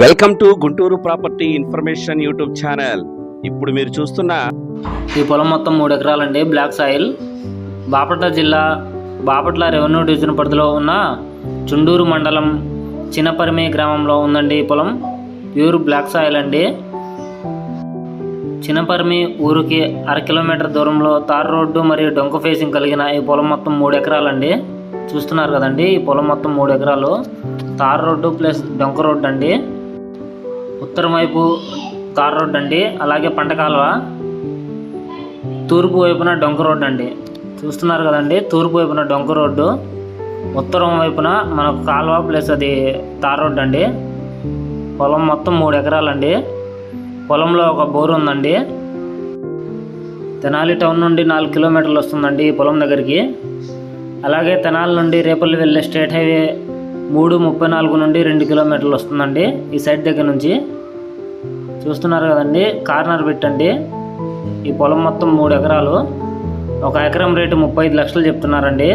Welcome to Guntur property information YouTube channel ఇప్పుడు మీరు చూస్తున్న ఈ పొలం మొత్తం మూడు ఎకరాలండి. బ్లాక్ సాయిల్ బాపట్ల జిల్లా బాపట్ల రెవెన్యూ డివిజన్ పరిధిలో ఉన్న చుండూరు మండలం చిన్నపరిమే గ్రామంలో ఉందండి ఈ పొలం. ప్యూర్ బ్లాక్ సాయిల్ అండి. చిన్నపరిమి ఊరికి అర కిలోమీటర్ దూరంలో తార్ రోడ్డు మరియు డొంక ఫేసింగ్ కలిగిన ఈ పొలం మొత్తం మూడు ఎకరాలండి. చూస్తున్నారు కదండి ఈ పొలం మొత్తం మూడు ఎకరాలు. తార్ రోడ్డు ప్లస్ డొంక రోడ్డు అండి. ఉత్తరం వైపు తార్ రోడ్డు అండి అలాగే పంట కాలువ. తూర్పు వైపున డొంక రోడ్డు అండి. చూస్తున్నారు కదండి తూర్పు వైపున డొంక రోడ్డు. ఉత్తరం వైపున మనకు కాలువ ప్లస్ అది తార్ రోడ్డు అండి. పొలం మొత్తం మూడు ఎకరాలండి. పొలంలో ఒక బోరు ఉందండి. తెనాలి టౌన్ నుండి నాలుగు కిలోమీటర్లు వస్తుందండి ఈ పొలం దగ్గరికి. అలాగే తెనాలి నుండి రేపల్లి వెళ్ళే స్టేట్ హైవే మూడు ముప్పై నాలుగు నుండి రెండు కిలోమీటర్లు వస్తుందండి ఈ సైడ్ దగ్గర నుంచి. చూస్తున్నారు కదండి కార్నర్ పెట్టండి. ఈ పొలం మొత్తం మూడు ఎకరాలు. ఒక ఎకరం రేటు ముప్పై ఐదు లక్షలు చెప్తున్నారండి.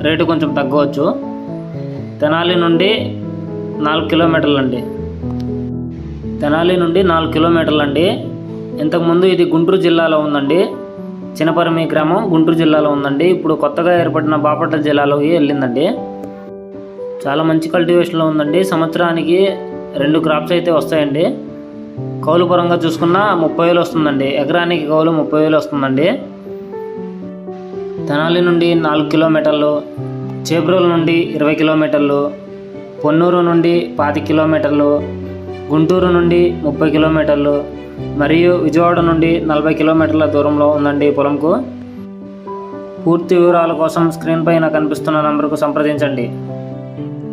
రేటు కొంచెం తగ్గవచ్చు. తెనాలి నుండి నాలుగు కిలోమీటర్లు అండి తెనాలి నుండి నాలుగు కిలోమీటర్లు అండి ఇంతకుముందు ఇది గుంటూరు జిల్లాలో ఉందండి. చినపరమి గ్రామం గుంటూరు జిల్లాలో ఉందండి. ఇప్పుడు కొత్తగా ఏర్పడిన బాపట్ల జిల్లాలోకి వెళ్ళిందండి. చాలా మంచి కల్టివేషన్లో ఉందండి. సంవత్సరానికి రెండు క్రాప్స్ అయితే వస్తాయండి. కౌలు పరంగా చూసుకున్న ముప్పై వేలు వస్తుందండి. ఎకరానికి కౌలు ముప్పై వేలు వస్తుందండి. తెనాలి నుండి నాలుగు కిలోమీటర్లు చేబ్రోల్ నుండి ఇరవై కిలోమీటర్లు పొన్నూరు నుండి పాతి కిలోమీటర్లు గుంటూరు నుండి ముప్పై కిలోమీటర్లు మరియు విజయవాడ నుండి నలభై కిలోమీటర్ల దూరంలో ఉందండి పొలంకు. పూర్తి వివరాల కోసం స్క్రీన్ పైన కనిపిస్తున్న నంబర్కు సంప్రదించండి.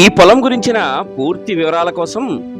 ఈ పొలం గురించిన పూర్తి వివరాల కోసం